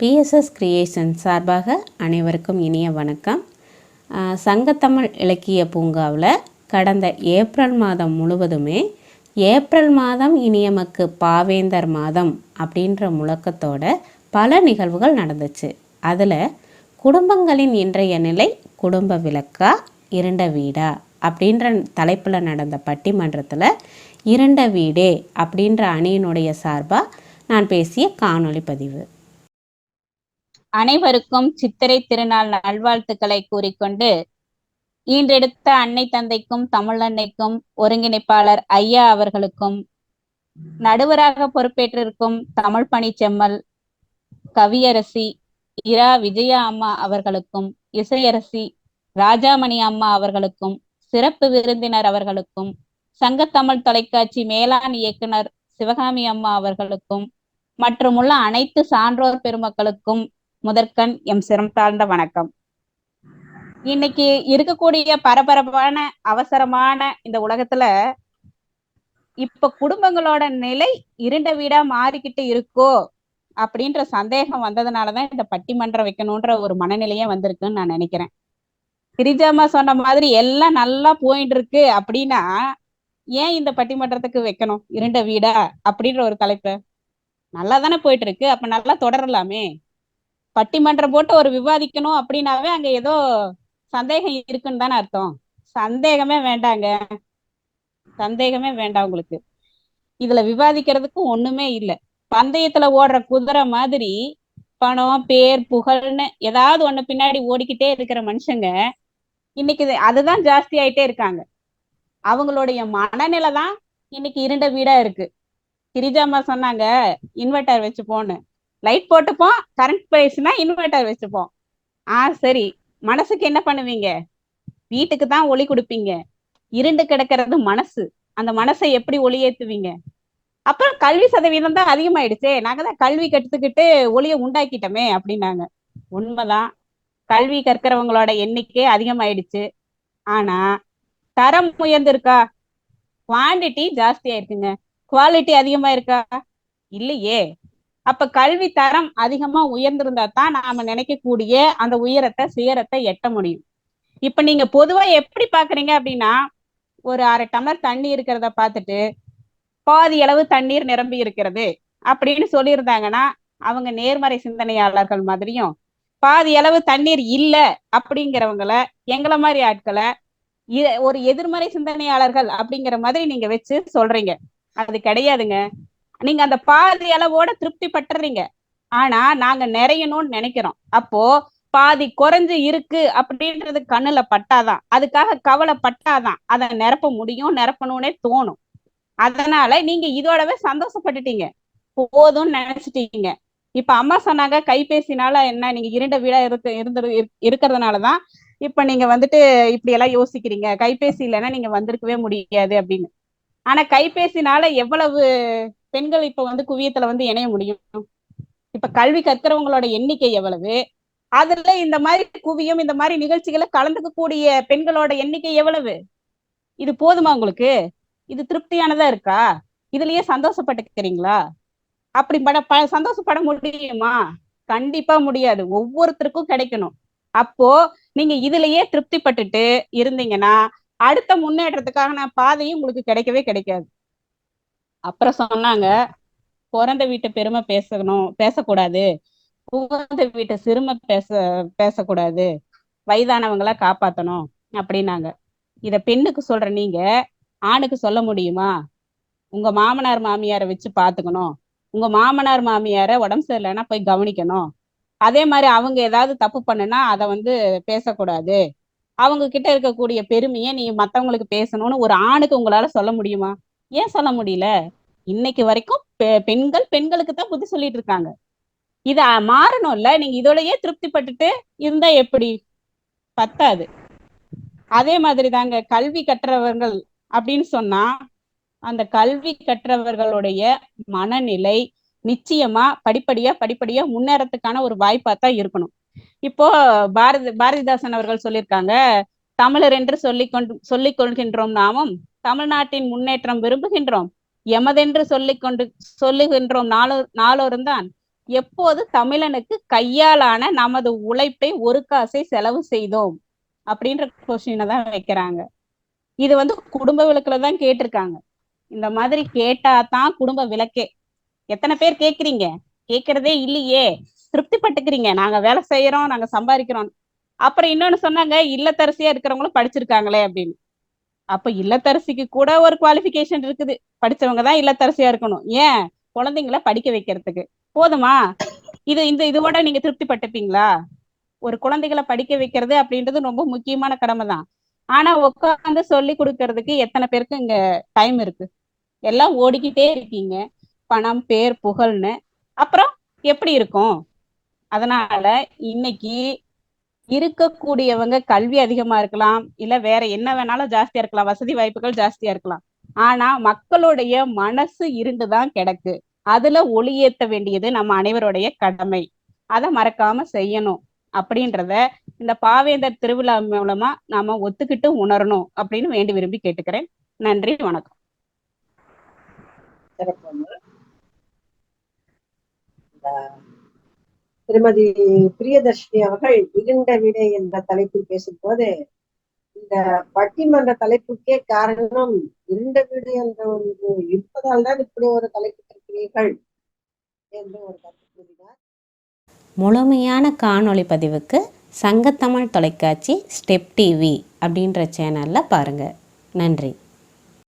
BSS creation சார்பாக அனைவருக்கும் இனிய வணக்கம். சங்கத்தமிழ் இலக்கிய பூங்காவில் கடந்த ஏப்ரல் மாதம் முழுவதுமே ஏப்ரல் மாதம் இனியமக்கு பாவேந்தர் மாதம் அப்படின்ற முழக்கத்தோட பல நிகழ்வுகள் நடந்துச்சு. அதில் குடும்பங்களின் இன்றைய நிலை குடும்ப விளக்கா இருண்ட வீடா அப்படின்ற தலைப்பில் நடந்த பட்டிமன்றத்தில் இருண்ட வீடே அப்படின்ற அணியினுடைய சார்பாக நான் பேசிய காணொளி பதிவு. அனைவருக்கும் சித்திரை திருநாள் நல்வாழ்த்துக்களை கூறிக்கொண்டு ஈன்றெடுத்த அன்னை தந்தைக்கும் தமிழன்னைக்கும் ஒருங்கிணைப்பாளர் ஐயா அவர்களுக்கும் நடுவராக பொறுப்பேற்றிருக்கும் தமிழ் பணி செம்மல் கவியரசி இரா விஜயா அம்மா அவர்களுக்கும் இசையரசி ராஜாமணி அம்மா அவர்களுக்கும் சிறப்பு விருந்தினர் அவர்களுக்கும் சங்கத்தமிழ் தொலைக்காட்சி மேலாண் இயக்குனர் சிவகாமி அம்மா அவர்களுக்கும் மற்றும் உள்ள அனைத்து சான்றோர் பெருமக்களுக்கும் முதற்கண் எம் சிரம் தாழ்ந்த வணக்கம். இன்னைக்கு இருக்கக்கூடிய பரபரப்பான அவசரமான இந்த உலகத்துல இப்ப குடும்பங்களோட நிலை இருண்ட வீடா மாறிக்கிட்டு இருக்கோ அப்படின்ற சந்தேகம் வந்ததுனாலதான் இந்த பட்டிமன்றம் வைக்கணும்ன்ற ஒரு மனநிலையே வந்திருக்குன்னு நான் நினைக்கிறேன். கிரிஜாமா சொன்ன மாதிரி எல்லாம் நல்லா போயிட்டு இருக்கு அப்படின்னா ஏன் இந்த பட்டிமன்றத்துக்கு வைக்கணும்? இருண்ட வீடா அப்படின்ற ஒரு தலைப்பு. நல்லா தானே போயிட்டு இருக்கு. அப்ப நல்லா தொடரலாமே. பட்டிமன்றம் போட்டு ஒரு விவாதிக்கணும் அப்படின்னாவே அங்க ஏதோ சந்தேகம் இருக்குன்னு தானே அர்த்தம். சந்தேகமே வேண்டாங்க. சந்தேகமே வேண்டாம் உங்களுக்கு. இதுல விவாதிக்கிறதுக்கு ஒண்ணுமே இல்ல. பந்தயத்துல ஓடுற குதிரை மாதிரி பணம் பேர் புகழ்னு ஏதாவது ஒண்ணு பின்னாடி ஓடிக்கிட்டே இருக்கிற மனுஷங்க இன்னைக்கு இது- அதுதான் ஜாஸ்தி ஆயிட்டே இருக்காங்க. அவங்களுடைய மனநிலை தான் இன்னைக்கு இருண்ட வீடா இருக்கு. கிரிஜாமா சொன்னாங்க இன்வெர்டர் வச்சுப்போன்னு லைட் போட்டுப்போம். கரண்ட் போயிடுச்சுன்னா இன்வெர்டர் வச்சுப்போம். ஆ சரி. மனசுக்கு என்ன பண்ணுவீங்க? வீட்டுக்கு தான் ஒளி கொடுப்பீங்க. இருண்டு கிடக்கிறது மனசு. அந்த மனசை எப்படி ஒளியேத்துவீங்க? அப்புறம் கல்வி சதவீதம் தான் அதிகமாயிடுச்சே. நாங்க தான் கல்வி கற்றுக்கிட்டு ஒளியை உண்டாக்கிட்டோமே அப்படின்னாங்க. உண்மைதான். கல்வி கற்கிறவங்களோட எண்ணிக்கை அதிகமாயிடுச்சு. ஆனா தரம் உயர்ந்திருக்கா? குவாண்டிட்டி ஜாஸ்தியா இருக்குங்க குவாலிட்டி அதிகமா இருக்கா இல்லையே. அப்ப கல்வி தரம் அதிகமா உயர்ந்திருந்தா தான் நாம நினைக்கக்கூடிய அந்த உயரத்தை சுயரத்தை எட்ட முடியும். இப்ப நீங்க பொதுவா எப்படி பாக்குறீங்க அப்படின்னா ஒரு அரை டம்ளர் தண்ணி இருக்கிறத பார்த்துட்டு பாதி அளவு தண்ணீர் நிரம்பி இருக்கிறது அப்படின்னு சொல்லியிருந்தாங்கன்னா அவங்க நேர்மறை சிந்தனையாளர்கள் மாதிரியும் பாதி அளவு தண்ணீர் இல்ல அப்படிங்கிறவங்கள எங்களை மாதிரி ஆட்களை ஒரு எதிர்மறை சிந்தனையாளர்கள் அப்படிங்கிற மாதிரி நீங்க வச்சு சொல்றீங்க. அது கிடையாதுங்க. நீங்க அந்த பாதி அளவோட திருப்தி பட்டுறீங்க ஆனா நாங்க நிறையணும்னு நினைக்கிறோம். அப்போ பாதி குறைஞ்சு இருக்கு அப்படின்றது கண்ணுல பட்டாதான். அதுக்காக கவலைப்பட்டாதான். அதை நிரப்ப முடியும் நிரப்பணும்னே தோணும். அதனால நீங்க இதோடவே சந்தோஷப்பட்டுட்டீங்க. போதும்னு நினைச்சிட்டீங்க. இப்ப அம்மா சொன்னாங்க கைபேசினால என்ன நீங்க இருண்ட வீடா இருக்க இருந்து இருக்கிறதுனாலதான் இப்ப நீங்க வந்துட்டு இப்படி எல்லாம் யோசிக்கிறீங்க. கைபேசி இல்லைன்னா நீங்க வந்திருக்கவே முடியாது அப்படின்னு. ஆனா கைபேசினால எவ்வளவு பெண்கள் இப்ப வந்து குவியத்துல வந்து இணைய முடியும். இப்ப கல்வி கற்கிறவங்களோட எண்ணிக்கை எவ்வளவு? அதுல இந்த மாதிரி குவியம் இந்த மாதிரி நிகழ்ச்சிகளை கலந்துக்கக்கூடிய பெண்களோட எண்ணிக்கை எவ்வளவு? இது போதுமா உங்களுக்கு? இது திருப்தியானதா இருக்கா? இதுலயே சந்தோஷப்பட்டுக்கிறீங்களா? அப்படி பட ப சந்தோஷப்பட முடியுமா? கண்டிப்பா முடியாது. ஒவ்வொருத்தருக்கும் கிடைக்கணும். அப்போ நீங்க இதுலயே திருப்திப்பட்டுட்டு இருந்தீங்கன்னா அடுத்த முன்னேற்றத்துக்கான பாதையும் உங்களுக்கு கிடைக்கவே கிடைக்காது. அப்புறம் சொன்னாங்க பிறந்த வீட்டு பெருமை பேசணும் பேசக்கூடாது. புகுந்த வீட்டு சிறுமை பேச பேசக்கூடாது. வயதானவங்கள காப்பாத்தணும் அப்படின்னாங்க. இத பெண்ணுக்கு சொல்ற நீங்க ஆணுக்கு சொல்ல முடியுமா? உங்க மாமனார் மாமியாரை வச்சு பாத்துக்கணும். உங்க மாமனார் மாமியார உடம்பு சரியில்லைன்னா போய் கவனிக்கணும். அதே மாதிரி அவங்க ஏதாவது தப்பு பண்ணுனா அதை வந்து பேசக்கூடாது. அவங்க கிட்ட இருக்கக்கூடிய பெருமையை நீங்க மத்தவங்களுக்கு பேசணும்னு ஒரு ஆணுக்கு உங்களால சொல்ல முடியுமா? ஏன் சொல்ல முடியல? இன்னைக்கு வரைக்கும் பெ- பெண்கள் பெண்களுக்கு தான் புத்தி சொல்லிட்டு இருக்காங்க. இத மாறணும்ல. நீங்க இதோடயே திருப்திப்பட்டுட்டு இருந்தா எப்படி? பத்தாது. அதே மாதிரி தாங்க கல்வி கற்றவர்கள் அப்படின்னு சொன்னா அந்த கல்வி கற்றவர்களுடைய மனநிலை நிச்சயமா படிப்படியா படிப்படியா முன்னேறத்துக்கான ஒரு வாய்ப்பா தான் இருக்கணும். இப்போ பாரதி பாரதிதாசன் அவர்கள் சொல்லியிருக்காங்க தமிழர் என்று சொல்லி கொண்டு சொல்லிக் கொள்கின்றோம் நாமும் தமிழ்நாட்டின் முன்னேற்றம் விரும்புகின்றோம். எமதென்று சொல்லிக் கொண்டு சொல்லுகின்றோம் நாளோ நாளோரும் தான் எப்போது தமிழனுக்கு கையாலான நமது உழைப்பை ஒரு காசை செலவு செய்தோம். அப்படின்ற கொஸ்டினை தான் வைக்கிறாங்க. இது வந்து குடும்ப விளக்குல தான் கேட்டிருக்காங்க. இந்த மாதிரி கேட்டா தான் குடும்ப விளக்கே. எத்தனை பேர் கேக்குறீங்க கேக்குறதே இல்லையே. திருப்தி பட்டுக்கிறீங்க நாங்க வேலை செய்யறோம் நாங்க சம்பாதிக்கிறோம். அப்புறம் இன்னொன்னு சொன்னாங்க இல்லத்தரசியா இருக்கிறவங்களும் படிச்சிருக்காங்களே அப்படின்னு. அப்ப இல்லத்தரசிக்கு கூட ஒரு குவாலிஃபிகேஷன் இருக்குது. படிச்சவங்க தான் இல்லத்தரசியா இருக்கணும். ஏன்? குழந்தைங்கள படிக்க வைக்கிறதுக்கு. போதுமா? இது இந்த இதோட நீங்க திருப்தி பட்டுப்பீங்களா ஒரு குழந்தைகளை படிக்க வைக்கிறது அப்படின்றது ரொம்ப முக்கியமான கடமை தான். ஆனா உட்காந்து சொல்லி கொடுக்கறதுக்கு எத்தனை பேருக்கு இங்க டைம் இருக்கு? எல்லாம் ஓடிக்கிட்டே இருக்கீங்க. பணம் பேர் புகழ்னு. அப்புறம் எப்படி இருக்கும்? அதனால இன்னைக்கு இருக்கக்கூடியவங்க கல்வி அதிகமா இருக்கலாம் இல்ல வேற என்ன வேணாலும் ஜாஸ்தியா இருக்கலாம் வசதி வாய்ப்புகள் ஜாஸ்தியா இருக்கலாம். ஆனா மக்களுடைய மனசு இருண்டுதான் கிடக்கு. அதுல ஒளியேற்ற வேண்டியது நம்ம அனைவருடைய கடமை. அதை மறக்காம செய்யணும். அப்படின்றத இந்த பாவேந்தர் திருவிழா மூலமா நாம ஒத்துக்கிட்டு உணரணும் அப்படின்னு வேண்டி விரும்பி கேட்டுக்கிறேன். நன்றி வணக்கம். சிறப்பு. திருமதி பிரியதர்ஷினி அவர்கள் இருண்ட விடை என்ற தலைப்பில் பேசும்போது இந்த பட்டிமன்ற தலைப்புக்கே காரணம் இருண்ட வீடு என்ற ஒன்று. இருப்பதால் தான் இப்படி ஒரு தலைப்பு இருக்கிறீர்கள் என்று ஒரு கருத்து கூறினார். முழுமையான காணொளி பதிவுக்கு சங்கத்தமிழ் தொலைக்காட்சி ஸ்டெப் டிவி அப்படின்ற சேனலில் பாருங்கள் நன்றி.